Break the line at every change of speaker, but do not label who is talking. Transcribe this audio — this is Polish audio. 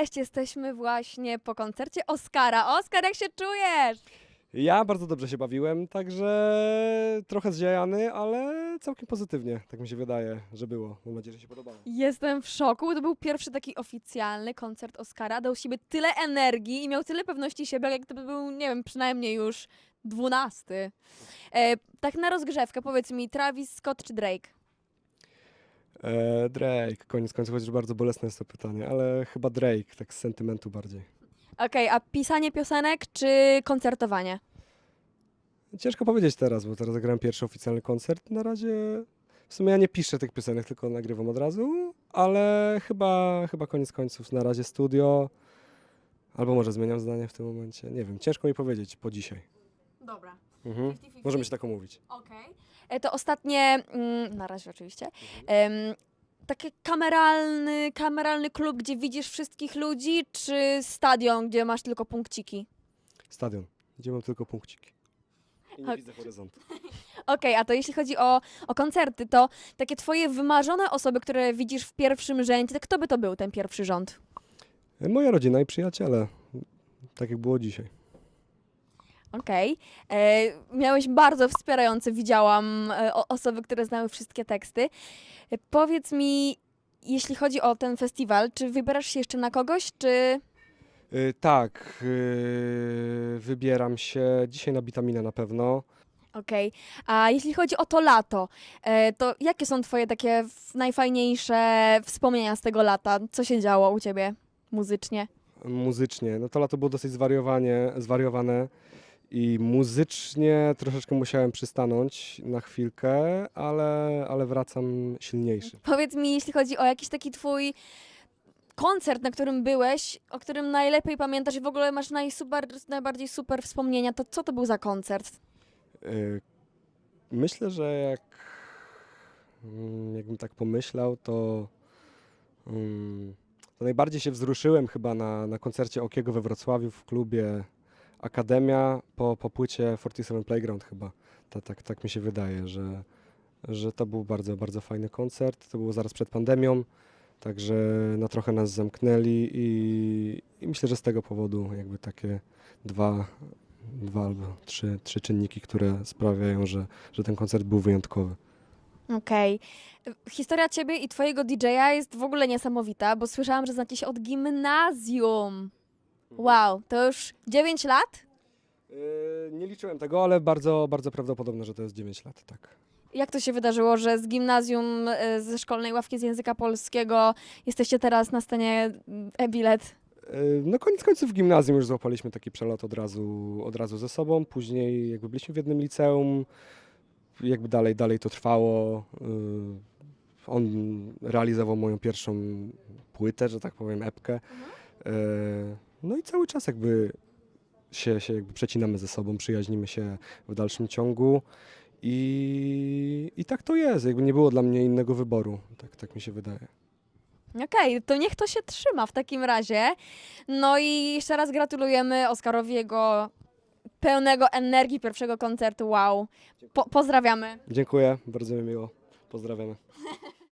Cześć, jesteśmy właśnie po koncercie Oskara. Oskar, jak się czujesz?
Ja bardzo dobrze się bawiłem, także trochę zdziajany, ale całkiem pozytywnie, tak mi się wydaje, że było. Mam nadzieję, że się podobało.
Jestem w szoku. To był pierwszy taki oficjalny koncert Oscara. Dał siebie tyle energii i miał tyle pewności siebie, jak gdyby był, nie wiem, przynajmniej już dwunasty. E, tak na rozgrzewkę, powiedz mi, Travis Scott czy Drake?
E, Drake, koniec końców, chociaż bardzo bolesne jest to pytanie, ale chyba Drake, tak z sentymentu bardziej.
Okej, a pisanie piosenek czy koncertowanie?
Ciężko powiedzieć teraz, bo teraz grałem pierwszy oficjalny koncert. Na razie w sumie ja nie piszę tych piosenek, tylko nagrywam od razu, ale chyba, chyba koniec końców na razie studio, albo może zmieniam zdanie w tym momencie. Nie wiem, ciężko mi powiedzieć po dzisiaj.
Dobra.
Mhm. Możemy się tak umówić.
Okej. E, To ostatnie, mm, na razie oczywiście, em, taki kameralny, kameralny klub, gdzie widzisz wszystkich ludzi, czy stadion, gdzie masz tylko punkciki?
Stadion, gdzie mam tylko punkciki. I nie
Ok.
widzę horyzontu.
Okej, a to jeśli chodzi o, o koncerty, to takie twoje wymarzone osoby, które widzisz w pierwszym rzędzie, to kto by to był ten pierwszy rząd?
Moja rodzina i przyjaciele, tak jak było dzisiaj.
Okej. E, Miałeś bardzo wspierające, widziałam, e, o- osoby, które znały wszystkie teksty. E, Powiedz mi, jeśli chodzi o ten festiwal, czy wybierasz się jeszcze na kogoś, czy...
Y, tak, y, wybieram się dzisiaj na witaminę na pewno.
Okej. A jeśli chodzi o to lato, e, to jakie są twoje takie f- najfajniejsze wspomnienia z tego lata? Co się działo u ciebie muzycznie?
Muzycznie, no to lato było dosyć zwariowanie, zwariowane i muzycznie troszeczkę musiałem przystanąć na chwilkę, ale, ale wracam silniejszy.
Powiedz mi, jeśli chodzi o jakiś taki twój koncert, na którym byłeś, o którym najlepiej pamiętasz i w ogóle masz najsuper, najbardziej super wspomnienia, to co to był za koncert?
Y, Myślę, że jak mm, jakbym tak pomyślał, to, mm, to najbardziej się wzruszyłem chyba na, na koncercie Okiego we Wrocławiu w klubie Akademia po, po płycie 47 Playground chyba. Ta, tak, tak mi się wydaje, że, że to był bardzo, bardzo fajny koncert. To było zaraz przed pandemią, także na trochę nas zamknęli i, i myślę, że z tego powodu jakby takie dwa dwa albo trzy, trzy czynniki, które sprawiają, że, że ten koncert był wyjątkowy.
Okej. Historia ciebie i twojego DJ-a jest w ogóle niesamowita, bo słyszałam, że znacie się od gimnazjum. Wow, to już 9 lat?
Yy, nie liczyłem tego, ale bardzo, bardzo prawdopodobne, że to jest 9 lat, tak.
Jak to się wydarzyło, że z gimnazjum, e, ze szkolnej ławki z języka polskiego jesteście teraz na scenie e-bilet?
Yy, no koniec końców w gimnazjum już złapaliśmy taki przelot od razu, od razu ze sobą, później jakby byliśmy w jednym liceum, jakby dalej, dalej to trwało. Yy, on realizował moją pierwszą płytę, że tak powiem, epkę. Yy, no i cały czas jakby się, się jakby przecinamy ze sobą, przyjaźnimy się w dalszym ciągu. I, I tak to jest, jakby nie było dla mnie innego wyboru, tak, tak mi się wydaje.
Okej, to niech to się trzyma w takim razie. No i jeszcze raz gratulujemy Oskarowi jego pełnego energii pierwszego koncertu. Wow. Po pozdrawiamy.
Dziękuję, bardzo mi miło. Pozdrawiamy.